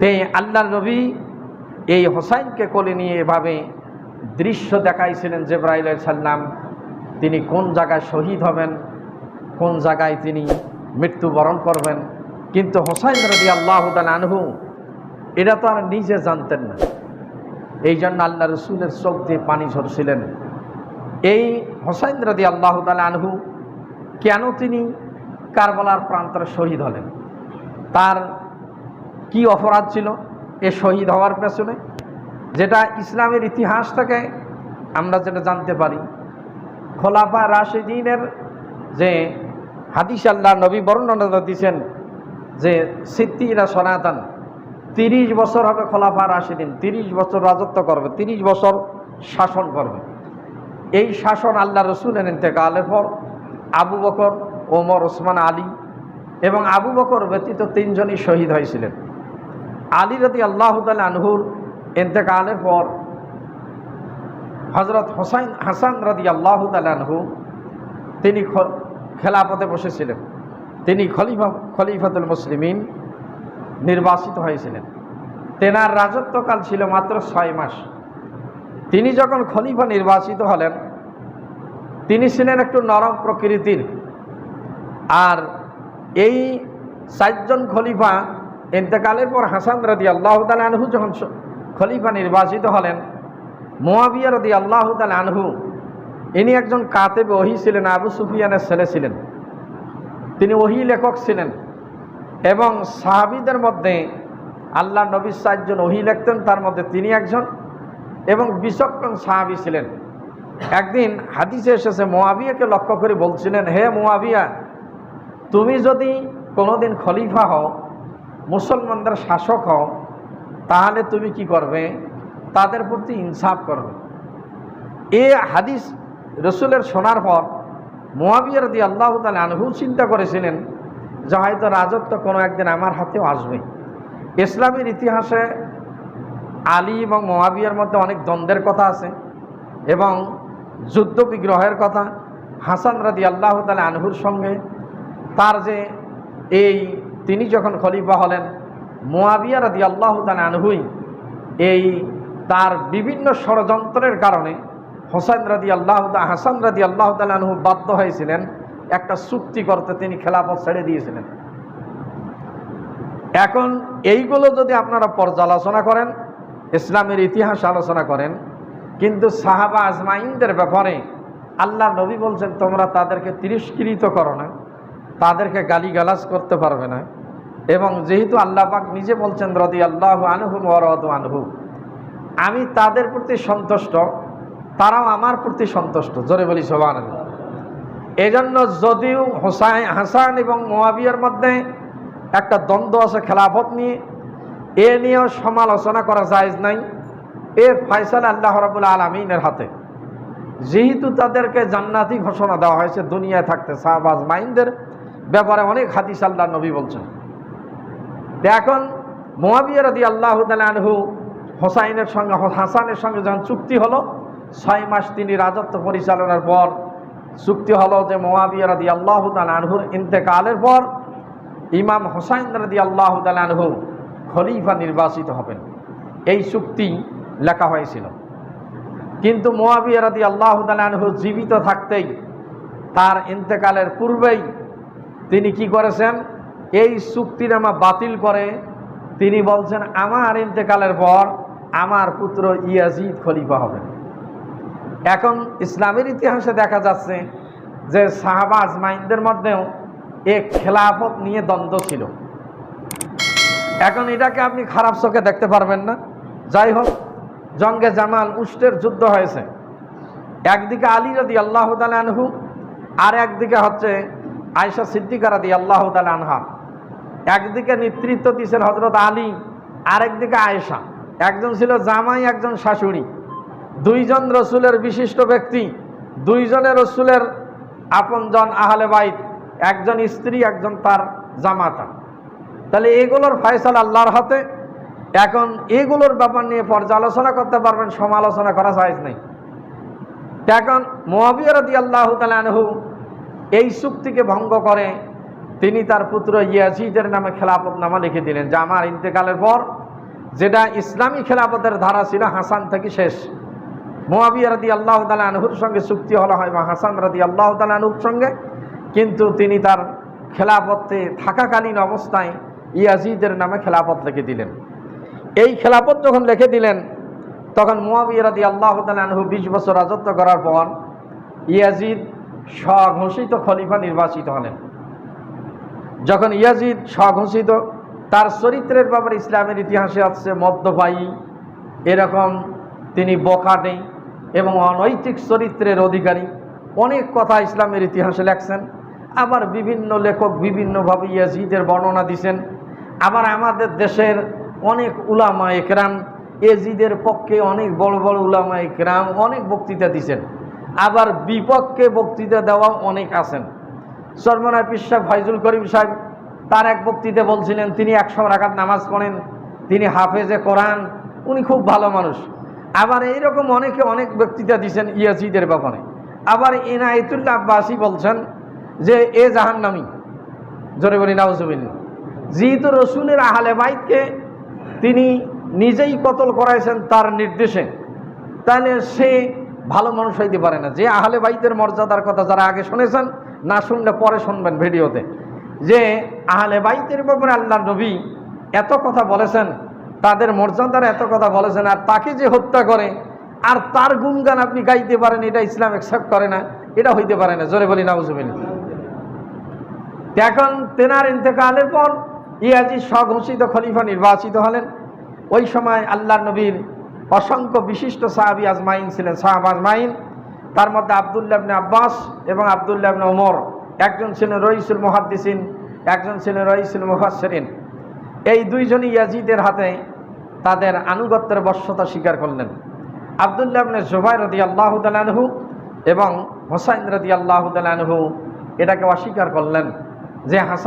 তাই আল্লাহ নবী এই হোসাইনকে কোলে নিয়ে এভাবে দৃশ্য দেখাইছিলেন জেব্রাইল সাল্লাম তিনি কোন জায়গায় শহীদ হবেন, কোন জায়গায় তিনি মৃত্যুবরণ করবেন। কিন্তু হোসাইন রবি আল্লাহ আনহু, এটা তো আর নিজে জানতেন না। এই জন্য আল্লাহ রসুলের চোখ দিয়ে পানি ঝরছিলেন। এই হোসাইন রদি আল্লাহ আনহু, কেন তিনি কারবালার প্রান্তরে শহীদ হলেন? তার কি অপরাধ ছিল? এ শহীদ হওয়ার পেছনে? যেটা ইসলামের ইতিহাস থেকে আমরা যেটা জানতে পারি, খোলাফা রাশেদিনের যে হাদিস আল্লাহ নবী বর্ণনা দিচ্ছেন যে সিদ্দিরা সনাতন, তিরিশ বছর হবে খোলাফা রাশেদিন, তিরিশ বছর রাজত্ব করবে, তিরিশ বছর শাসন করবে। এই শাসন আল্লাহ রসুলের ইন্তেকালের পর আবু বকর, ওমর, ওসমান, আলী এবং আবু বকর ব্যতীত তিনজনই শহীদ হয়েছিলেন। আলী রদি আল্লাহ আনহুর ইন্তেকালের পর হজরত হোসাইন হাসান রদি আল্লাহ আনহু তিনি খেলাপথে বসেছিলেন। তিনি খলিফা, খলিফাতুল মুসলিমিন নির্বাচিত হয়েছিলেন। তেনার রাজত্বকাল ছিল মাত্র ছয় মাস। তিনি যখন খলিফা নির্বাচিত হলেন, তিনি ছিলেন একটু নরম প্রকৃতির। আর এই চারজন খলিফা ইন্তেকালের পর হাসান রদি আল্লাহ আনহু যখন খলিফা নির্বাচিত হলেন, মোয়াবিয়া রদি আল্লাহ আনহু, ইনি একজন কাতেবে ওহি ছিলেন, আবু সুফিয়ানের ছেলে ছিলেন। তিনি ওহি লেখক ছিলেন এবং সাহাবিদের মধ্যে আল্লাহ নবী চারজন ওহি লিখতেন, তার মধ্যে তিনি একজন এবং বিচক্ষণ সাহাবি ছিলেন। একদিন হাদিসে এসেছে, মোয়াবিয়াকে লক্ষ্য করে বলছিলেন, হে মোয়াবিয়া, তুমি যদি কোনোদিন খলিফা হও মুসলমানদের শাসক হও, তাহলে তুমি কি করবে? তাদের প্রতি ইনসাফ করবে। এ হাদিস রসুলের শোনার পর মোয়াবিয়ার দিয়ে আল্লাহ তালে আনহু চিন্তা করেছিলেন যে হয়তো রাজত্ব কোনো একদিন আমার হাতেও আসবে। ইসলামের ইতিহাসে আলী এবং মোয়াবিয়ার মধ্যে অনেক দ্বন্দ্বের কথা আছে এবং যুদ্ধ বিগ্রহের কথা। হাসান রাদি আল্লাহ তালে আনহুর সঙ্গে তার যে এই তিনি যখন খলিফা হলেন মোয়াবিয়া রাদি আল্লাহ আনহুই এই তার বিভিন্ন ষড়যন্ত্রের কারণে হোসেন রাদি আল্লাহ হাসান রাদি আল্লাহ আনহু বাধ্য হয়েছিলেন একটা চুক্তি করতে তিনি খেলাফত ছেড়ে দিয়েছিলেন। এখন এইগুলো যদি আপনারা পর্যালোচনা করেন, ইসলামের ইতিহাস আলোচনা করেন, কিন্তু সাহাবা আজমাইনদের ব্যাপারে আল্লাহ নবী বলছেন, তোমরা তাদেরকে তিরস্কৃত করো না। তাদেরকে গালি গালিগালাজ করতে পারবে না। এবং যেহেতু পাক নিজে বলছেন রদি আল্লাহ আনহু মরদ আনহু, আমি তাদের প্রতি সন্তুষ্ট, তারাও আমার প্রতি সন্তুষ্ট। জোরে বলি সবান এজন্য যদিও হোসাইন, হাসান এবং মোয়াবিয়ার মধ্যে একটা দ্বন্দ্ব আছে, খেলাফত নিয়ে, এ নিয়েও সমালোচনা করা জায়জ নাই। এর ফয়সালা আল্লাহ রাবুল আলমিনের হাতে। যেহেতু তাদেরকে জান্নাতি ঘোষণা দেওয়া হয়েছে, দুনিয়ায় থাকতে শাহবাজ মাইনদের ব্যাপারে অনেক হাদিস আল্লাহ নবী বলছেন। এখন মোয়াবিয়া রদি আল্লাহ আনহু হোসাইনের সঙ্গে, হাসানের সঙ্গে যখন চুক্তি হলো, ছয় মাস তিনি রাজত্ব পরিচালনার পর চুক্তি হলো যে মোয়াবিয়া রদি আল্লাহ আনহুর ইন্তেকালের পর ইমাম হোসাইন রদি আল্লাহ আনহু খলিফা নির্বাচিত হবেন। এই চুক্তি লেখা হয়েছিল। কিন্তু মোয়াবিয়া রদি আল্লাহ আনহু জীবিত থাকতেই তার ইন্তেকালের পূর্বেই তিনি কি করেছেন? এই চুক্তিনামা বাতিল করে তিনি বলছেন, আমার ইন্তেকালের পর আমার পুত্র ইয়াজিদ খলিফা হবেন এখন ইসলামের ইতিহাসে দেখা যাচ্ছে যে শাহবাজ মাইনদের মধ্যেও এ খেলাফত নিয়ে দ্বন্দ্ব ছিল। এখন এটাকে আপনি খারাপ চোখে দেখতে পারবেন না। যাই হোক, জঙ্গে জামাল উষ্টের যুদ্ধ হয়েছে। একদিকে আলী রদি আল্লাহ আর একদিকে হচ্ছে আয়সা সিদ্দিকা রদি আল্লাহ আনহা। একদিকে নেতৃত্ব দিয়েছেন হজরত আলী, আরেকদিকে আয়েশা। একজন ছিল জামাই, একজন শাশুড়ি। দুইজন রসুলের বিশিষ্ট ব্যক্তি দুইজনের রসুলের আপনজন আহলে বাইত, একজন স্ত্রী, একজন তার জামাতা। তাহলে এগুলোর ফয়সাল আল্লাহর হাতে। এখন এগুলোর ব্যাপার নিয়ে পর্যালোচনা করতে পারবেন, সমালোচনা করা যায় নেই। এখন মোয়াবিয়া রদি আল্লাহ আনহু এই চুক্তিকে ভঙ্গ করে তিনি তার পুত্র ইয়াজিদের নামে খেলাফত নামা লিখে দিলেন। যে আমার ইন্তেকালের পর যেটা ইসলামী খেলাফতের ধারা ছিল হাসান থেকে শেষ। মোয়াবিয়া রাদি আল্লাহ তালা আনহুর সঙ্গে চুক্তি হলো হয় বা হাসান রাদি আল্লাহ তালা আনহুর সঙ্গে। কিন্তু তিনি তার খেলাপথে থাকাকালীন অবস্থায় ইয়াজিদের নামে খেলাপথ লিখে দিলেন। এই খেলাপথ যখন লিখে দিলেন, তখন মোয়াবিয়া রাদি আল্লাহ তালা আনহু বিশ বছর রাজত্ব করার পর ইয়াজিদ স্বঘোষিত খলিফা নির্বাচিত হলেন। যখন ইয়াজিদ স্বঘোষিত, তার চরিত্রের ব্যাপারে ইসলামের ইতিহাসে আছে মদ্যপায়ী এরকম তিনি বখাটে এবং অনৈতিক চরিত্রের অধিকারী। অনেক কথা ইসলামের ইতিহাসে লেখছেন, আবার বিভিন্ন লেখক বিভিন্নভাবে ইয়াজিদের বর্ণনা দিছেন। আবার আমাদের দেশের অনেক উলামা একরাম এজিদের পক্ষে অনেক বড় বড় উলামা একরাম অনেক বক্তৃতা দিছেন। আবার বিপক্ষে বক্তৃতা দেওয়া অনেক আছেন। সরমনায় পিসা ফাইজুল করিম সাহেব, তার এক বক্তৃতা বলছিলেন, তিনি একশো রাখাত নামাজ পড়েন, তিনি হাফেজে কোরআন, উনি খুব ভালো মানুষ। আবার এইরকম অনেকে অনেক বক্তৃতা দিয়েছেন ইয়াজিদের ব্যাপারে। আবার এনায়েতুল্লাহ আব্বাসী বলছেন যে, এ জাহান্নামি, জোরে বলি নাউজুবিন যেহেতু রসুলের আহলে বাইতকে তিনি নিজেই কতল করাইছেন তার নির্দেশে, তাহলে সে ভালো মানুষ হইতে পারে না। যে আহলে বাইতের মর্যাদার কথা যারা আগে শুনেছেন, না শুনলে পরে শুনবেন ভিডিওতে। যে আহলে বাইতের ব্যাপারে আল্লাহ নবী এত কথা বলেছেন, তাদের মর্যাদার এত কথা বলেছেন, আর তাকে যে হত্যা করে, আর তার গুণগান আপনি গাইতে পারেন, এটা ইসলাম অ্যাকসেপ্ট করে না, এটা হইতে পারে না। জোরে বলি নাউজুবিন এখন তেনার ইন্তেকালের পর ইয়াজি স্বঘোষিত খলিফা নির্বাচিত হলেন। ওই সময় আল্লাহ নবীর অসংখ্য বিশিষ্ট সাহাবি আজমাইন ছিলেন, সাহাব আজমাইন। তার মধ্যে আবদুল্লাবনে আব্বাস এবং আবদুল্লাবনে ওমর একজন ছিলেন রইসুল মুহাদ্দিসিন, একজন ছিলেন রইসুল মুফাসরিন এই দুইজনই ইয়াজিদের হাতে তাদের আনুগত্যের বশ্যতা স্বীকার করলেন। আবদুল্লাবনে জোবাই রদি আল্লাহ তালানহু এবং হোসাইন রদি আল্লাহ তালানহু এটাকে অস্বীকার করলেন যে হাসান